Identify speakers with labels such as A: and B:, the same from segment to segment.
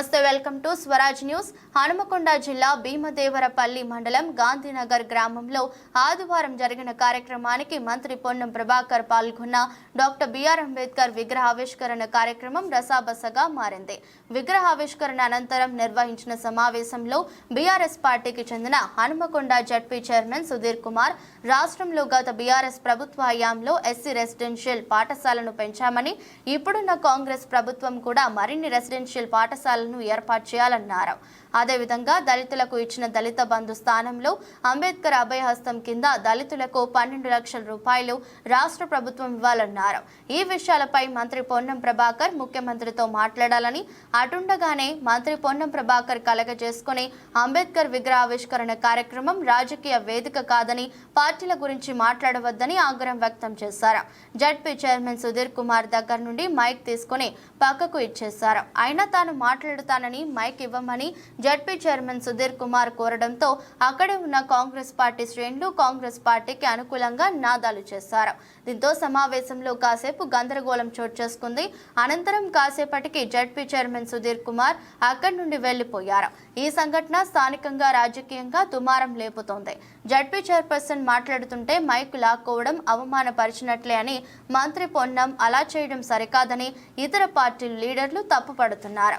A: నమస్తే welcome to Swaraj news. Hanumakonda జిల్లా భీమదేవరపల్లి మండలం గాంధీనగర్ గ్రామంలో ఆదివారం జరిగిన కార్యక్రమానికి మంత్రి పొన్నం ప్రభాకర్ పాల్గొన్న డాక్టర్ బిఆర్ అంబేద్కర్ విగ్రహావిష్కరణ కార్యక్రమం రసాబసగా మారింది. విగ్రహావిష్కరణ అనంతరం నిర్వహించిన సమావేశంలో బీఆర్ఎస్ పార్టీకి చెందిన హనుమకొండ జడ్పీ చైర్మన్ సుధీర్ కుమార్ రాష్ట్రంలో గత బీఆర్ఎస్ ప్రభుత్వ హయాంలో ఎస్సీ రెసిడెన్షియల్ పాఠశాలను పెంచామని ఇప్పుడున్న కాంగ్రెస్ ప్రభుత్వం కూడా మరిన్ని రెసిడెన్షియల్ పాఠశాలను ఏర్పాటు చేయాలన్నారు. అదేవిధంగా దళితులకు ఇచ్చిన దళిత బంధు స్థానంలో అంబేద్కర్ అభయహస్తం కింద దళితులకు పన్నెండు లక్షల రూపాయలు రాష్ట్ర ప్రభుత్వం ఇవ్వాలన్నారు. ఈ విషయాలపై మంత్రి పొన్నం ప్రభాకర్ ముఖ్యమంత్రితో మాట్లాడాలని అటుండగానే మంత్రి పొన్నం ప్రభాకర్ కలగజేసుకుని అంబేద్కర్ విగ్రహావిష్కరణ కార్యక్రమం రాజకీయ వేదిక కాదని పార్టీల గురించి మాట్లాడవద్దని ఆగ్రహం వ్యక్తం చేశారు. జడ్పీ చైర్మన్ సుధీర్ కుమార్ దగ్గర నుండి మైక్ తీసుకుని పక్కకు ఇచ్చేశారు. అయినా తాను మాట్లాడుతానని మైక్ ఇవ్వమని జడ్పీ చైర్మన్ సుధీర్ కుమార్ కోరడంతో అక్కడే ఉన్న కాంగ్రెస్ పార్టీ శ్రేణులు కాంగ్రెస్ పార్టీకి అనుకూలంగా నాదాలు చేశారు. దీంతో సమావేశంలో కాసేపు గందరగోళం చోటు చేసుకుంది. అనంతరం కాసేపటికి జడ్పీ చైర్మన్ సుధీర్ కుమార్ అక్కడి నుండి వెళ్ళిపోయారు ఈ సంఘటన స్థానికంగా రాజకీయంగా దుమారం లేపుతోంది. జడ్పీ చైర్పర్సన్ మాట్లాడుతుంటే మైక్ లాక్కోవడం అవమానపరిచినట్లే అని మంత్రి పొన్నం అలా చేయడం సరికాదని ఇతర పార్టీల లీడర్లు తప్పుపడుతున్నారు.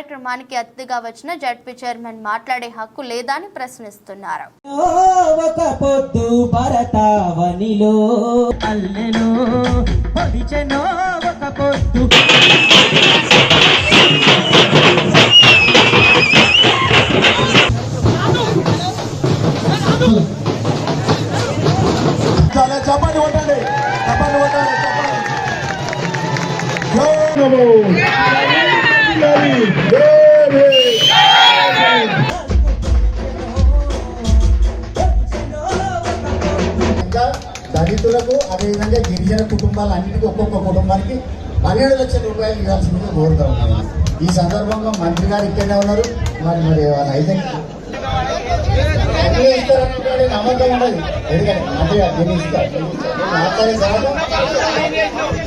A: కార్యక్రమానికి అతిథిగా వచ్చిన జడ్పీ చైర్మన్ మాట్లాడే హక్కు లేదా అని ప్రశ్నిస్తున్నారు.
B: పొడిచెనో
C: దళితులకు అదేవిధంగా గిరిజన కుటుంబాలన్నిటికీ ఒక్కొక్క కుటుంబానికి పన్నెండు లక్షల రూపాయలు ఇవ్వాల్సిందిగా కోరుతా ఉన్నాను. ఈ సందర్భంగా మంత్రి గారు ఇక్కడే ఉన్నారు. మరి మరి వాళ్ళ అయితే అన్నీ నమ్మకం ఉండదు ఎందుకంటే మంత్రి గారు నేను మాట్లాడే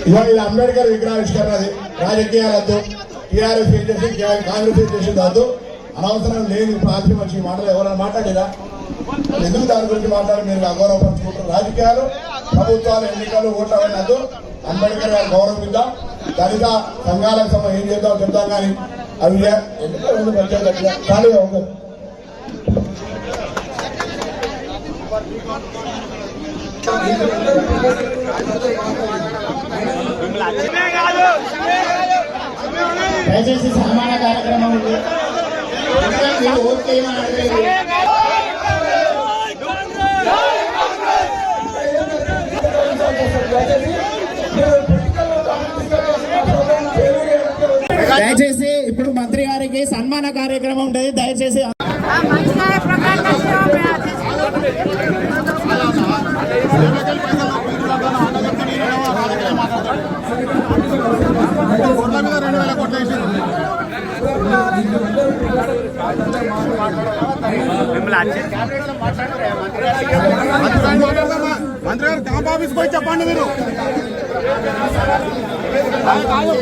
C: ఇవాళ అంబేద్కర్ విగ్రహావిష్కరణ అది. రాజకీయాలతో టీఆర్ఎస్ చేసి కాంగ్రెస్ చేసి దాంతో అనవసరం లేని ప్రాంతం వచ్చి మాటలు ఎవరైనా మాట్లాడేదా? ఎందుకు దాని గురించి మాట్లాడి మీరు అగౌరవపరుచుకుంటారు రాజకీయాలు ప్రభుత్వాలు ఎన్నికలు ఓట్ల అయినద్దు అంబేద్కర్ గారు గౌరవిద్దాం దళిత సంఘాలకు సంబంధం ఏం చేద్దాం చెప్తాం కానీ అవి ఎందుకు ఖాళీగా ఉండదు దయచేసి సన్మాన కార్యక్రమం ఉంది. ఓట్ చేయమని అడగలేదు.
B: మంత్రి గారికి సన్మాన కార్యక్రమం ఉంటుంది దయచేసి
D: మంత్రి గారు క్యాంప్ ఆఫీస్ పోయి చెప్పండి మీరు కాదు,